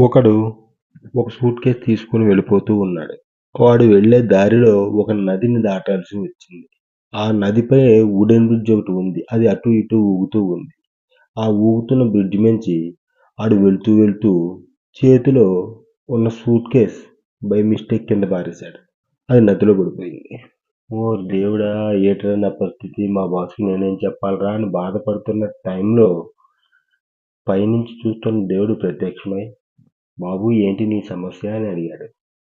ఒకడు ఒక suit case తీసుకుని వెళ్ళిపోతూ ఉన్నాడు. వాడు వెళ్ళే దారిలో ఒక నదిని దాటాల్సి వచ్చింది. ఆ నదిపై వుడెన్ బ్రిడ్జ్ ఒకటి ఉంది. అది అటు ఇటు ఊగుతూ ఉంది. ఆ ఊగుతున్న బ్రిడ్జ్ మించి ఆడు వెళ్తూ వెళ్తూ చేతిలో ఉన్న సూట్ కేస్ బై మిస్టేక్ కింద పారేశాడు. అది నదిలో పడిపోయింది. ఓ దేవుడా ఏట్రా నా పరిస్థితి మా బాస్కి నేనేం చెప్పాలరా అని బాధపడుతున్న టైంలో పైనుంచి చూస్తున్న దేవుడు ప్రత్యక్షమై బాబు ఏంటి నీ సమస్య అని అడిగాడు.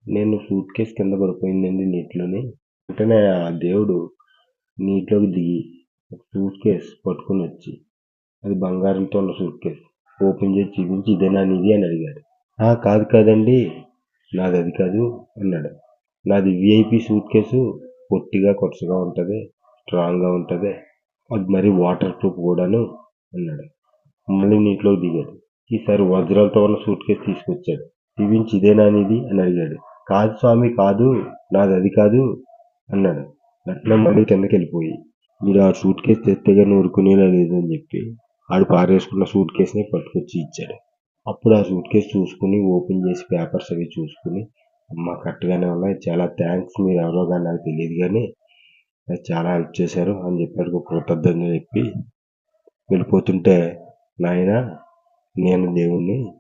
నేను సూట్ కేస్ కింద పడిపోయిందండి నీటిలోని వెంటనే ఆ దేవుడు నీటిలోకి దిగి ఒక సూట్ కేస్ పట్టుకుని వచ్చి అది బంగారంతో ఉన్న సూట్ కేస్ ఓపెన్ చేసి చూపించి ఇదేనా నిధి అని అడిగాడు. ఆ కాదు కాదండి నాది అది కాదు అన్నాడు. నాది విఐపి సూట్ కేసు పొట్టిగా కొచ్చగా ఉంటుంది స్ట్రాంగ్గా ఉంటుంది అది మరి వాటర్ ప్రూఫ్ కూడాను అన్నాడు. మళ్ళీ నీటిలోకి దిగాడు. ఈసారి వజ్రాలతో ఉన్న సూట్ కేసు తీసుకొచ్చాడు. దివించి ఇదేనా అనేది అని అడిగాడు. కాదు స్వామి కాదు నాది అది కాదు అన్నాడు. వెంటనే మళ్ళీ కిందకి వెళ్ళిపోయి మీరు ఆ సూట్ కేసు తెస్తే ఊరుకునేలా లేదు అని చెప్పి ఆడు పారేసుకున్న సూట్ కేసుని పట్టుకొచ్చి ఇచ్చాడు. అప్పుడు ఆ సూట్ కేసు చూసుకుని ఓపెన్ చేసి పేపర్స్ అవి చూసుకుని అమ్మ కరెక్ట్గానే ఉన్నాయి చాలా థ్యాంక్స్ మీరు ఎవరో కానీ నాకు తెలియదు కానీ నాకు చాలా హెల్ప్ చేశారు అని చెప్పాడు కృతజ్ఞతలు చెప్పి వెళ్ళిపోతుంటే నాయన నేను దేవుణ్ణి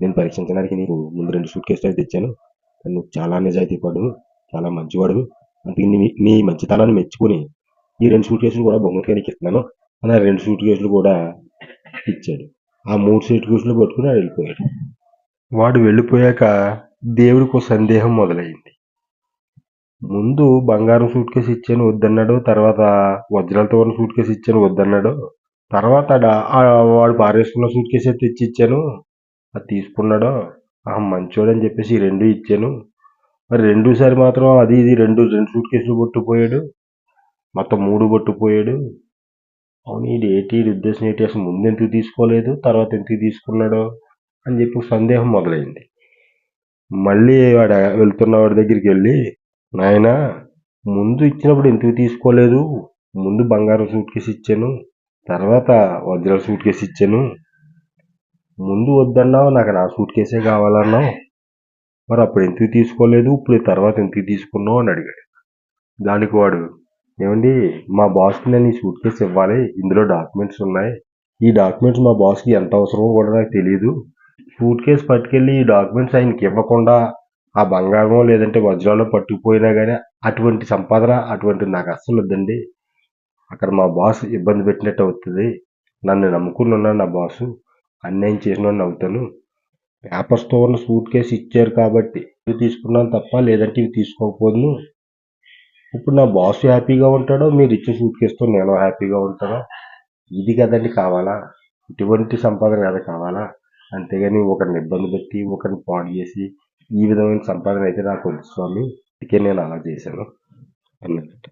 నేను పరీక్షించడానికి నీకు ముందు రెండు సూట్ కేసులు అయితే తెచ్చాను. నువ్వు చాలా నిజాయితీ పడు చాలా మంచివాడు. అందుకే నీ నీ మంచితనాన్ని మెచ్చుకుని ఈ రెండు సూట్ కేసులు కూడా బహుమతిగా నీకు ఇస్తున్నాను. అని ఆ రెండు సూట్ కేసులు కూడా ఇచ్చాడు. ఆ మూడు సూట్ కేసులు పట్టుకుని ఆడు వెళ్ళిపోయాడు. వాడు వెళ్ళిపోయాక దేవుడికి ఒక సందేహం మొదలైంది. ముందు బంగారం సూట్ కేసు ఇచ్చాను వద్దన్నాడు. తర్వాత వజ్రాలతో ఉన్న సూట్ కేసు ఇచ్చాను వద్దన్నాడు. తర్వాత వాడు పారేసుకున్న సూట్ కేసు అయితే తెచ్చి ఇచ్చాను అది తీసుకున్నాడు? ఆ మంచోడని చెప్పేసి రెండు ఇచ్చాను. మరి రెండోసారి మాత్రం అది ఇది రెండు రెండు సూట్ కేసులు పట్టుకుపోయాడు. మొత్తం మూడు పట్టుకుపోయాడు. అవును ఇది ఏటి ఉద్దేశం ఏంటి? అసలు ముందు ఎందుకు తీసుకోలేదు? తర్వాత ఎందుకు తీసుకున్నాడో? అని చెప్పి సందేహం మొదలైంది. మళ్ళీ వాడు వెళ్తున్న వాడి దగ్గరికి వెళ్ళి నాయన ముందు ఇచ్చినప్పుడు ఎందుకు తీసుకోలేదు? ముందు బంగారం సూట్ కేసు ఇచ్చాను. తర్వాత వజ్రాల సూట్ కేసు ఇచ్చాను. ముందు వద్దన్నావు నాకు నా సూట్ కేసే కావాలన్నావు. మరి అప్పుడు ఎందుకు తీసుకోలేదు? ఇప్పుడు తర్వాత ఎందుకు తీసుకున్నావు అని అడిగాడు. దానికి వాడు ఏమండి మా బాస్కి నేను ఈ సూట్ కేసు ఇవ్వాలి ఇందులో డాక్యుమెంట్స్ ఉన్నాయి. ఈ డాక్యుమెంట్స్ మా బాస్కి ఎంత అవసరమో కూడా నాకు తెలియదు సూట్ కేసు పట్టుకెళ్ళి ఈ డాక్యుమెంట్స్ ఆయనకి ఇవ్వకుండా ఆ బంగారమో లేదంటే వజ్రాలో పట్టుకుపోయినా కానీ అటువంటి సంపాదన అటువంటి నాకు అస్సలు వద్దండి. అక్కడ మా బాస్ ఇబ్బంది పెట్టినట్టు అవుతుంది. నన్ను నమ్ముకుని ఉన్నాను నా బాసు అన్యాయం చేసిన అవుతాను పేపర్స్తో ఉన్న సూట్ కేసు ఇచ్చారు కాబట్టి ఇవి తీసుకున్నాను తప్ప లేదంటే ఇవి తీసుకోకపోదును. ఇప్పుడు నా బాస్ హ్యాపీగా ఉంటాడో మీరు ఇచ్చే సూట్ కేసుతో నేను హ్యాపీగా ఉంటానో? ఇది కదండి కావాలా? ఇటువంటి సంపాదన కదా కావాలా? అంతేగాని ఒకరిని ఇబ్బంది పెట్టి ఒకరిని పాడు చేసి ఈ విధమైన సంపాదన అయితే నాకు వద్దు స్వామి. అందుకే నేను అలా చేశాను. అన్నట్టు